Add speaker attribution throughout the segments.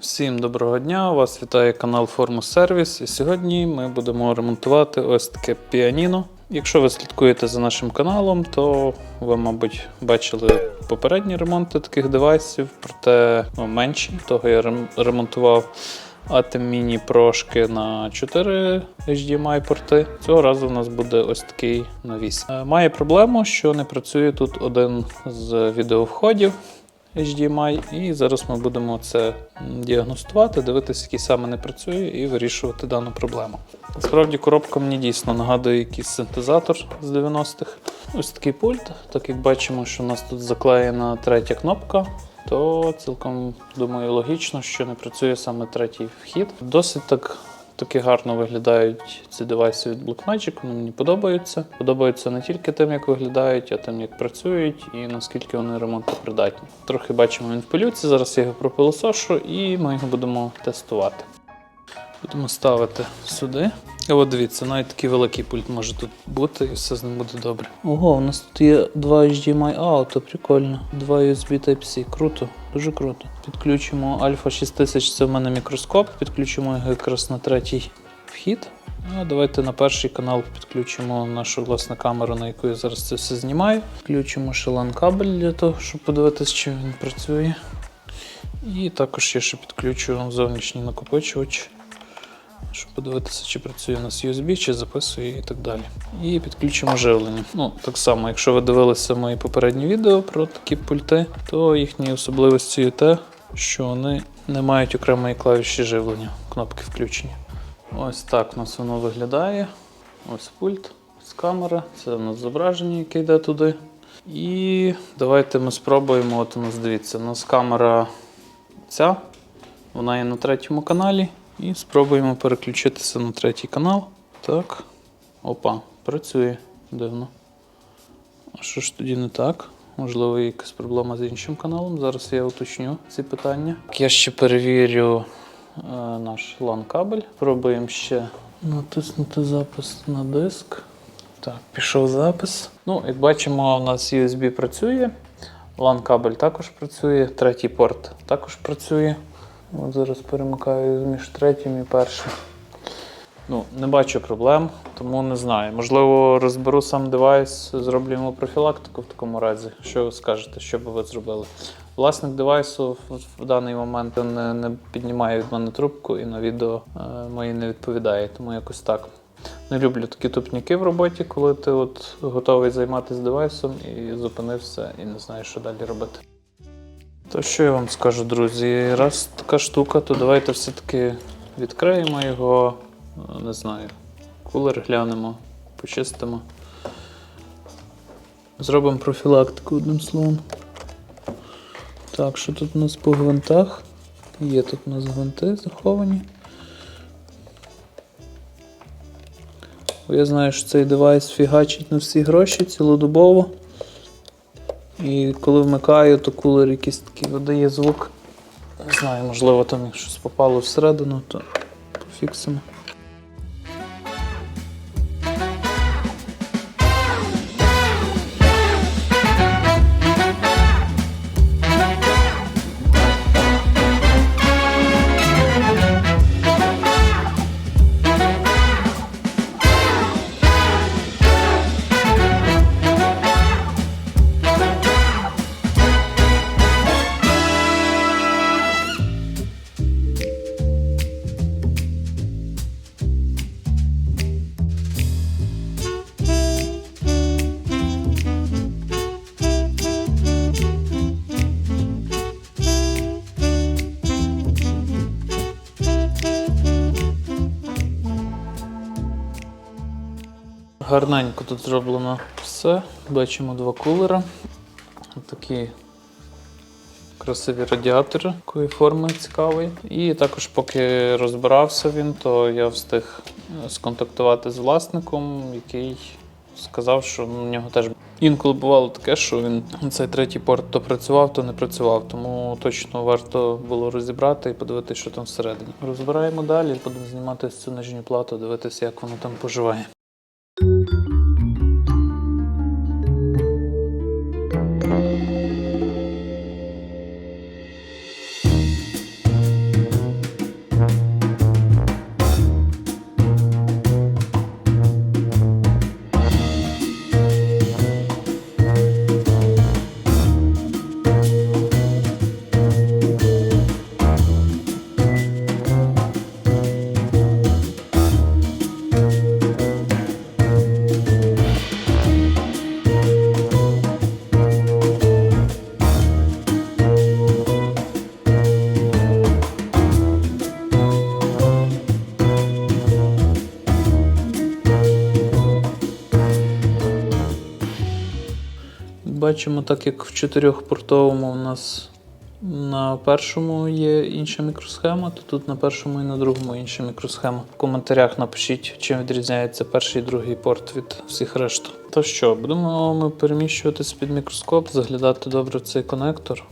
Speaker 1: Всім доброго дня! Вас вітає канал Формус Сервіс. І сьогодні ми будемо ремонтувати ось таке піаніно. Якщо ви слідкуєте за нашим каналом, то ви, мабуть, бачили попередні ремонти таких девайсів, проте ну, менші. Того я ремонтував Atem Mini прошки на 4 HDMI порти. Цього разу у нас буде ось такий на 8. Е, Має проблему, що не працює тут один з відеовходів. HDMI, і зараз ми будемо це діагностувати, дивитися, який саме не працює, і вирішувати дану проблему. Насправді коробка мені дійсно нагадує якийсь синтезатор з 90-х. Ось такий пульт. Так як бачимо, що у нас тут заклеєна третя кнопка, то цілком думаю логічно, що не працює саме третій вхід. Досить так Таки гарно виглядають ці девайси від Blackmagic, вони мені подобаються. Подобаються не тільки тим, як виглядають, а тим, як працюють і наскільки вони ремонтопридатні. Трохи бачимо він в пилюці, зараз я його пропилосошу і ми його будемо тестувати. Будемо ставити сюди. От дивіться, навіть такий великий пульт може тут бути, і все з ним буде добре. Ого, у нас тут є два HDMI out, прикольно. Два USB Type-C. Круто, дуже круто. Підключимо Alpha 6000, це в мене мікроскоп. Підключимо його якраз на третій вхід. А давайте на перший канал підключимо нашу власне камеру, на яку я зараз це все знімаю. Включимо шелан кабель для того, щоб подивитися, чи він працює. І також я ще підключу зовнішній накопичувач щоб подивитися, чи працює у нас USB, чи записує і так далі. І підключимо живлення. Ну, так само, якщо ви дивилися мої попередні відео про такі пульти, то їхньою особливістю є те, що вони не мають окремої клавіші живлення, кнопки включення. Ось так у нас воно виглядає. Ось пульт, ось камера, це у нас зображення, яке йде туди. І давайте ми спробуємо. От у нас дивіться, у нас камера ця, вона є на третьому каналі. І спробуємо переключитися на третій канал. Так. Опа, працює. Дивно. А що ж тоді не так? Можливо, якась проблема з іншим каналом. Зараз я уточню ці питання. Я ще перевірю е, наш LAN кабель. Пробуємо ще натиснути запис на диск. Так, пішов запис. Ну, як бачимо, у нас USB працює. LAN кабель також працює, третій порт також працює. От зараз перемикаю між третім і першим. Ну, не бачу проблем, тому не знаю. Можливо, розберу сам девайс, зроблю йому профілактику в такому разі. Що ви скажете, що би ви зробили? Власник девайсу в, даний момент не, не піднімає від мене трубку і на відео е, мої не відповідає, тому якось так. Не люблю такі тупняки в роботі, коли ти от готовий займатися девайсом і зупинився і не знаєш, що далі робити. То що я вам скажу, друзі? Раз така штука, то давайте все-таки відкриємо його, не знаю, кулер глянемо, почистимо. Зробимо профілактику одним словом. Так, що тут у нас по гвинтах? Є тут у нас гвинти заховані. Бо я знаю, що цей девайс фігачить на всі гроші цілодобово. І коли вмикаю, то кулер якийсь такий видає звук. Не знаю, можливо, там щось попало всередину, то пофіксимо. Гарненько тут зроблено все. Бачимо два кулера. Такі красиві радіатори такої форми цікавої. І також, поки розбирався він, то я встиг е, сконтактувати з власником, який сказав, що у нього теж інколи бувало таке, що він цей третій порт то працював, то не працював. Тому точно варто було розібрати і подивитися, що там всередині. Розбираємо далі, будемо знімати цю нижню плату, дивитися, як воно там поживає. Бачимо, так як в чотирьохпортовому у нас на першому є інша мікросхема, то тут на першому і на другому інша мікросхема. В коментарях напишіть, чим відрізняється перший і другий порт від всіх решт. То що, будемо ми переміщуватись під мікроскоп, заглядати добре в цей конектор.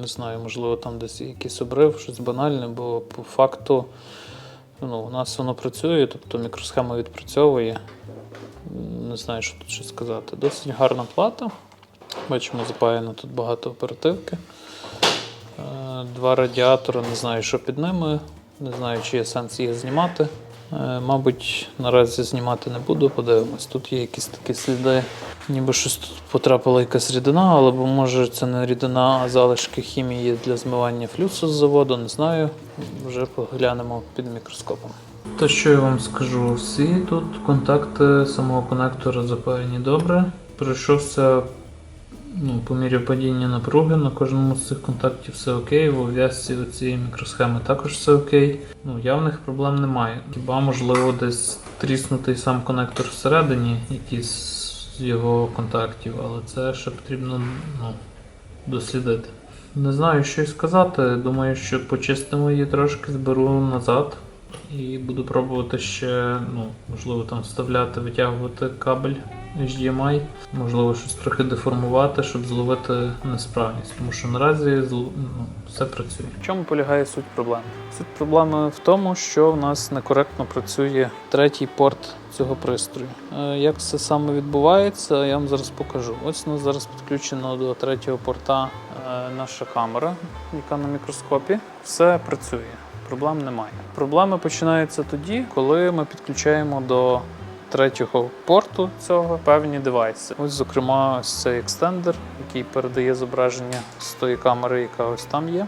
Speaker 1: Не знаю, можливо, там десь якийсь обрив, щось банальне, бо по факту ну, у нас воно працює, тобто мікросхема відпрацьовує. Не знаю, що тут ще сказати. Досить гарна плата. Бачимо, запаяно тут багато оперативки. Е, Два радіатори, не знаю, що під ними. Не знаю, чи є сенс їх знімати. Е, Мабуть, наразі знімати не буду, подивимось. Тут є якісь такі сліди, ніби щось тут потрапила якась рідина, але може це не рідина, а залишки хімії для змивання флюсу з заводу, не знаю. Вже поглянемо під мікроскопом. То що я вам скажу? Всі тут контакти самого конектора запаяні добре. Пройшовся ну, по мірі падіння напруги на кожному з цих контактів все окей. В ув'язці цієї мікросхеми також все окей. Ну, явних проблем немає. Хіба можливо десь тріснутий сам конектор всередині, якийсь з його контактів, але це ще потрібно ну, дослідити. Не знаю, що й сказати. Думаю, що почистимо її трошки, зберу назад. І буду пробувати ще, ну, можливо, там вставляти, витягувати кабель HDMI, можливо, щось трохи деформувати, щоб зловити несправність. Тому що наразі ну, все працює. В чому полягає суть проблеми? Суть проблеми в тому, що в нас некоректно працює третій порт цього пристрою. Е, Як це саме відбувається, я вам зараз покажу. Ось у нас зараз підключено до третього порта е, наша камера, яка на мікроскопі. Все працює. Проблем немає. Проблеми починаються тоді, коли ми підключаємо до третього порту цього певні девайси. Ось, зокрема, ось цей екстендер, який передає зображення з тої камери, яка ось там є.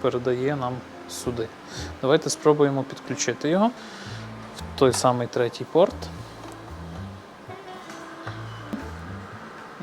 Speaker 1: Передає нам сюди. Давайте спробуємо підключити його в той самий третій порт.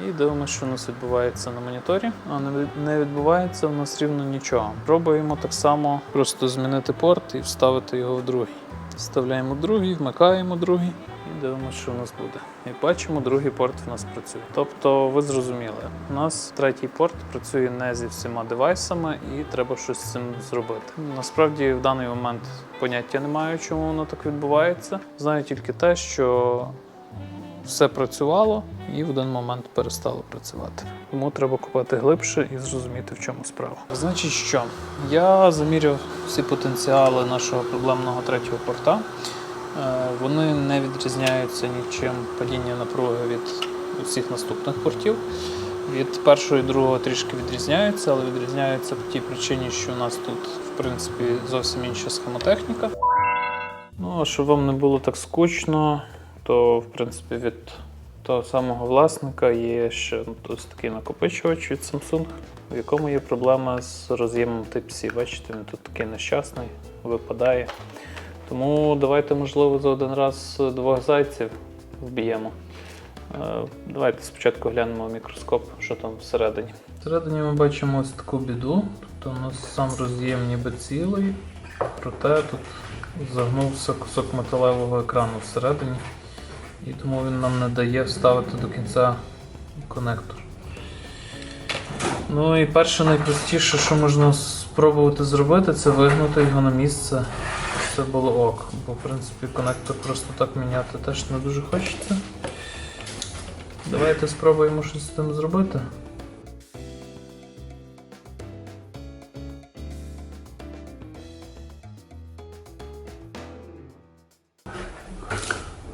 Speaker 1: І дивимося, що у нас відбувається на моніторі. А не відбувається у нас рівно нічого. Пробуємо так само просто змінити порт і вставити його в другий. Вставляємо другий, вмикаємо другий і дивимося, що в нас буде. І бачимо, другий порт в нас працює. Тобто, ви зрозуміли, у нас третій порт працює не зі всіма девайсами, і треба щось з цим зробити. Насправді, в даний момент поняття не маю, чому воно так відбувається. Знаю тільки те, що все працювало і в один момент перестало працювати. Тому треба купати глибше і зрозуміти, в чому справа. Значить, що я заміряв всі потенціали нашого проблемного третього порта. Е, Вони не відрізняються нічим падіння напруги від усіх наступних портів. Від першого і другого трішки відрізняються, але відрізняються по тій причині, що у нас тут, в принципі, зовсім інша схемотехніка. Ну, а щоб вам не було так скучно, то в принципі від того самого власника є ще ось такий накопичувач від Samsung, в якому є проблема з роз'ємом Type-C. Бачите, він тут такий нещасний, випадає. Тому давайте, можливо, за один раз двох зайців вб'ємо. Е, Давайте спочатку глянемо в мікроскоп, що там всередині. Всередині ми бачимо ось таку біду. Тобто у нас сам роз'єм ніби цілий, проте тут загнувся кусок металевого екрану всередині, і тому він нам не дає вставити до кінця конектор. Ну і перше найпростіше, що можна спробувати зробити, це вигнути його на місце. Це було ок. Бо в принципі конектор просто так міняти теж не дуже хочеться. Давайте спробуємо щось з цим зробити.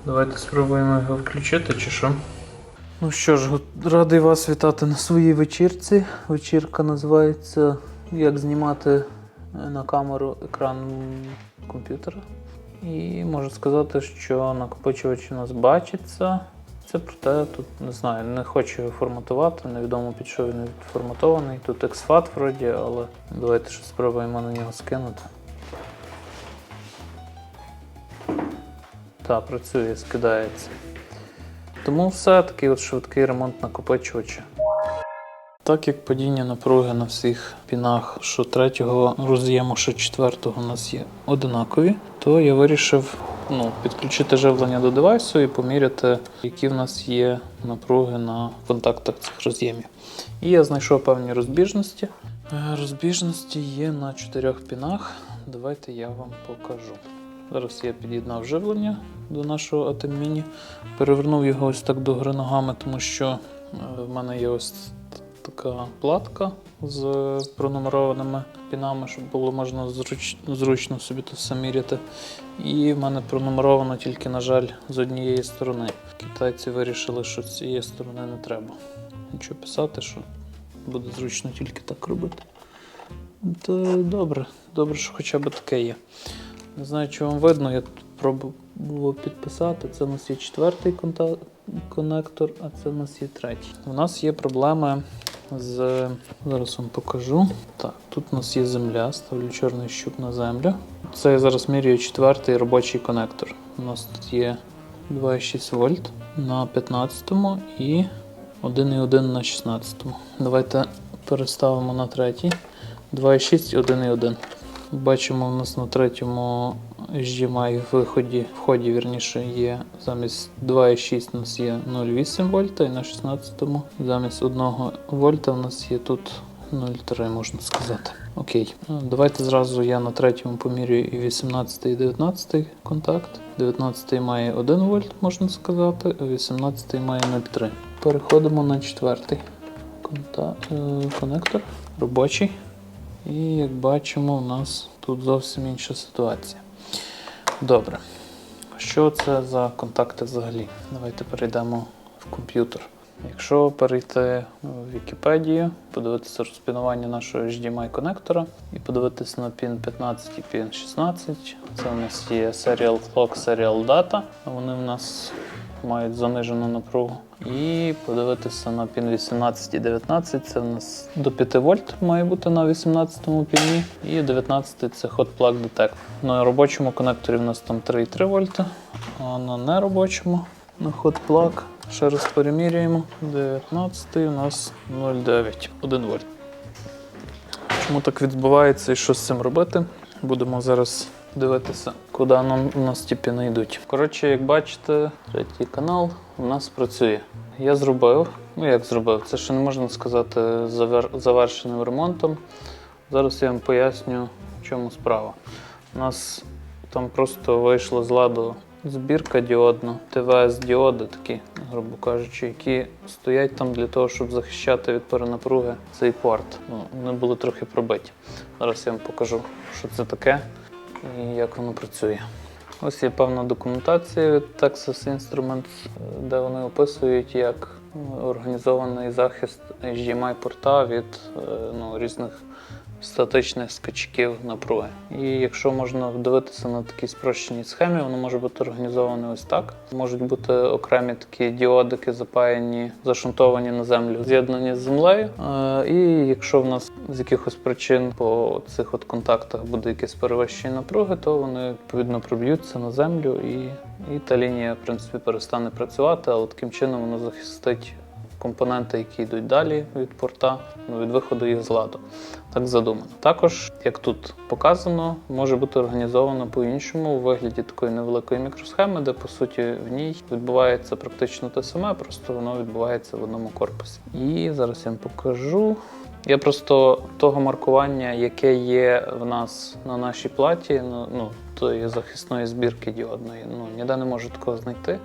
Speaker 1: Давайте спробуємо його включити чи що. Ну що ж, радий вас вітати на своїй вечірці. Вечірка називається Як знімати е, на камеру екран комп'ютера. І можу сказати, що накопичувач у нас бачиться. Це проте тут не знаю, не хочу його форматувати, невідомо під що він відформатований. Тут exFAT вроді, але давайте щось спробуємо на нього скинути. Так, працює, скидається. Тому все такий от швидкий ремонт накопичувача. Так як падіння напруги на всіх пінах, що третього роз'єму, що четвертого у нас є одинакові, то я вирішив ну, підключити живлення до девайсу і поміряти, які в нас є напруги на контактах цих роз'ємів. І я знайшов певні розбіжності. Е, Розбіжності є на чотирьох пінах. Давайте я вам покажу. Зараз я під'єднав живлення до нашого Mini. Перевернув його ось так до гри ногами, тому що е, в мене є ось така платка з пронумерованими пінами, щоб було можна зруч... зручно собі тут міряти. І в мене пронумеровано тільки, на жаль, з однієї сторони. Китайці вирішили, що з цієї сторони не треба. Нічого писати, що буде зручно тільки так робити. Та добре, добре, що хоча б таке є. Не знаю, чи вам видно, я тут пробував підписати. Це у нас є четвертий конектор, а це у нас є третій. У нас є проблеми з. Зараз вам покажу. Так, тут у нас є земля, ставлю чорний щуп на землю. Це я зараз міряю четвертий робочий конектор. У нас тут є 2,6 вольт на 15 і 1,1 на 16. Давайте переставимо на третій. 2,6 і 1,1. Бачимо, у нас на третьому HDMI виході, вході вірніше, є замість 2,6 у нас є 0,8 вольта, і на 16-му замість 1 вольта у нас є тут 0,3, можна сказати. Окей. Ну, Давайте зразу я на третьому помірюю і 18 і 19 контакт. 19 має 1 вольт, можна сказати, а 18 має 0,3. Переходимо на четвертий конта... е, конектор робочий. І як бачимо, у нас тут зовсім інша ситуація. Добре. Що це за контакти взагалі? Давайте перейдемо в комп'ютер. Якщо перейти в Вікіпедію, подивитися розпінування нашого HDMI конектора і подивитися на пін 15 і пін 16, це у нас є Serial Clock, Serial Data. Вони в нас мають занижену напругу. І подивитися на пін 18 і 19, це в нас до 5 вольт має бути на 18-му піні, і 19 це Hot Plug Detect. На робочому конекторі в нас там 3,3 вольта, а на неробочому на Hot Plug ще раз переміряємо. 19 у нас 0,9, 1 вольт. Чому так відбувається і що з цим робити? Будемо зараз дивитися, куди у нас ті піни йдуть. Коротше, як бачите, третій канал у нас працює. Я зробив, ну як зробив, це ще не можна сказати завер- завершеним ремонтом. Зараз я вам поясню, в чому справа. У нас там просто вийшла з ладу збірка діодна, ТВС діоди такі, грубо кажучи, які стоять там для того, щоб захищати від перенапруги цей порт. Ну, вони були трохи пробиті. Зараз я вам покажу, що це таке і як воно працює. Ось є певна документація від Texas Instruments, де вони описують, як е, організований захист HDMI порта від е, ну, різних статичних скачків напруги. І якщо можна дивитися на такій спрощеній схемі, воно може бути організоване ось так. Можуть бути окремі такі діодики, запаяні, зашунтовані на землю, з'єднані з землею. Е, І якщо в нас з якихось причин по цих от контактах буде якесь перевищення напруги, то вони відповідно проб'ються на землю і, і та лінія, в принципі, перестане працювати, але таким чином воно захистить компоненти, які йдуть далі від порта, ну, від виходу їх з ладу. Так задумано. Також, як тут показано, може бути організовано по-іншому у вигляді такої невеликої мікросхеми, де по суті в ній відбувається практично те саме, просто воно відбувається в одному корпусі. І зараз я вам покажу. Я просто того маркування, яке є в нас на нашій платі, ну, ну тої захисної збірки діодної, ну ніде не можу такого знайти.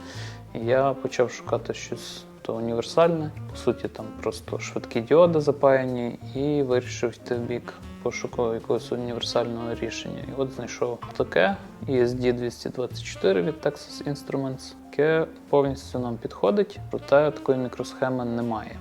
Speaker 1: Я почав шукати щось то універсальне. По суті, там просто швидкі діоди запаяні, і вирішив йти в бік пошуку якогось універсального рішення. І от знайшов таке ESD 224 від Texas Instruments, яке повністю нам підходить, проте такої мікросхеми немає.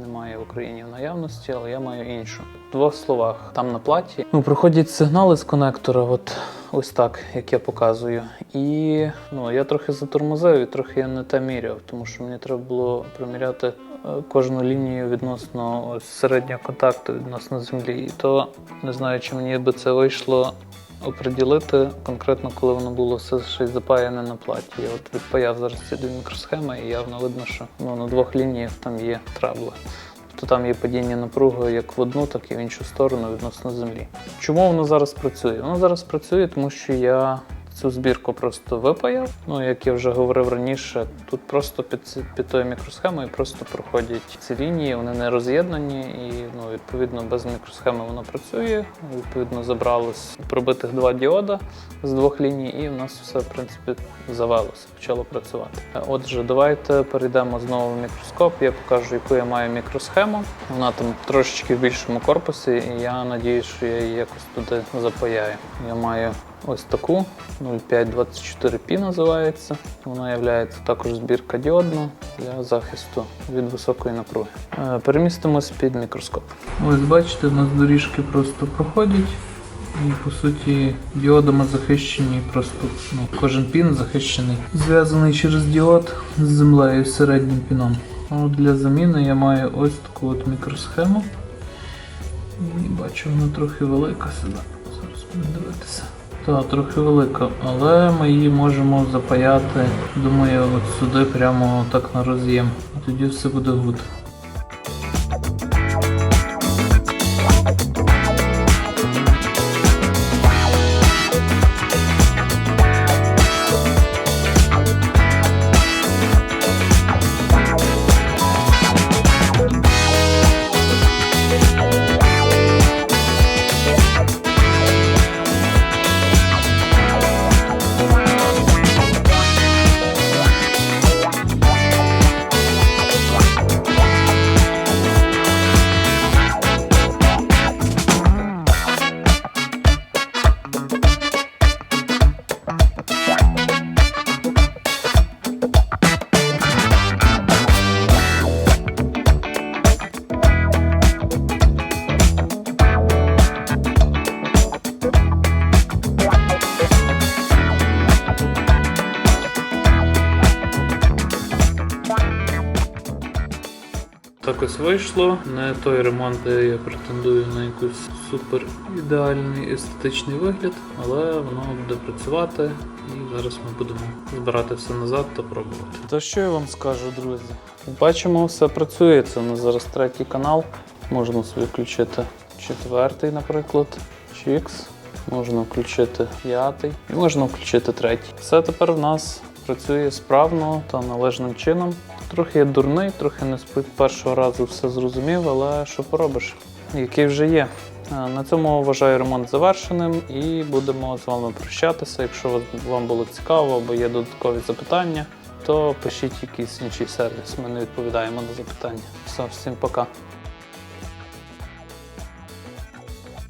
Speaker 1: Немає в Україні в наявності, але я маю іншу. В двох словах, там на платі ну, проходять сигнали з конектора, от ось так, як я показую. І ну, я трохи затормозив і трохи я не те міряв, тому що мені треба було приміряти е, кожну лінію відносно середнього контакту відносно землі. І то не знаю, чи мені би це вийшло оприділити конкретно, коли воно було все ще й запаяне на платі. Я от відпаяв зараз ці дві мікросхеми, і явно видно, що ну, на двох лініях там є трабли. Тобто там є падіння напруги як в одну, так і в іншу сторону відносно землі. Чому воно зараз працює? Воно зараз працює, тому що я цю збірку просто випаяв. Ну, як я вже говорив раніше, тут просто під, під тою мікросхемою просто проходять ці лінії, вони не роз'єднані, і ну, відповідно без мікросхеми воно працює. Відповідно, забралось пробитих два діода з двох ліній, і в нас все в принципі завелося, почало працювати. Отже, давайте перейдемо знову в мікроскоп. Я покажу, яку я маю мікросхему. Вона там трошечки в більшому корпусі, і я надію, що я її якось туди запаяю. Я маю ось таку 0524P називається. Вона є також збірка діодна для захисту від високої напруги. Е, Перемістимось під мікроскоп. Ось бачите, у нас доріжки просто проходять. І по суті діодами захищені, просто ну, кожен пін захищений, зв'язаний через діод з землею з середнім піном. От для заміни я маю ось таку от мікросхему. І бачу, вона трохи велика сюди. Зараз будемо дивитися. Так, трохи велика, але ми її можемо запаяти, думаю, от сюди прямо так на роз'єм. Тоді все буде гуд. Вийшло. Не той ремонт, я претендую на якийсь супер ідеальний естетичний вигляд, але воно буде працювати. І зараз ми будемо збирати все назад та пробувати. То що я вам скажу, друзі? Бачимо, все працює. Це у нас зараз третій канал. Можна собі включити четвертий, наприклад, Чікс. Можна включити п'ятий і можна включити третій. Все тепер в нас працює справно та належним чином. Трохи я дурний, трохи не з першого разу все зрозумів, але що поробиш, який вже є. Е, На цьому вважаю ремонт завершеним і будемо з вами прощатися. Якщо вам було цікаво або є додаткові запитання, то пишіть якийсь інший сервіс. Ми не відповідаємо на запитання. Все, всім пока.